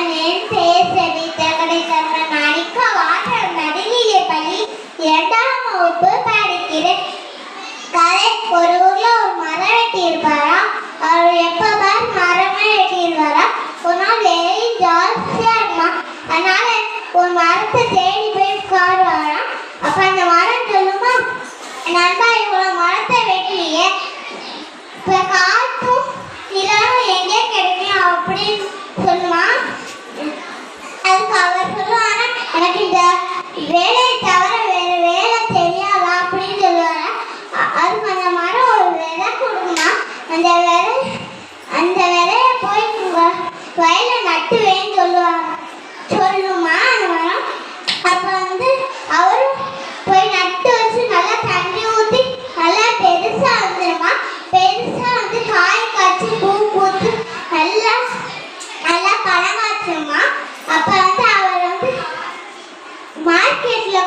என் பெயர் நடுநிலை பள்ளி இரண்டாம் வகுப்பு படிக்கிறேன். கதை ஒரு ஊர்ல ஒரு மரம் அவர் எப்ப பார் மரமே ஒரு நாள் ஜாஸ்தியா அதனால ஒரு மரத்தை தேடி போய் உட்காருவாராம் அப்ப அந்த மரம் சொல்லுமா? நண்பா இவ்வளவு மரத்தை வெட்டியே. இப்ப காற்றும் நிலவும் எங்கே கிடைக்கும்? அப்படின்னு சொல்லுமா? அவர் சொல்லுவாரா எனக்கு இந்த வேலையை தவிர வேற வேலை தெரியாதா? அப்படின்னு சொல்லுவாரா. அது அதுக்கு அந்த மரம் ஒரு விதை கொடுக்குமா? அந்த விதை அந்த விதைய போய் உங்க நட்டு que es la.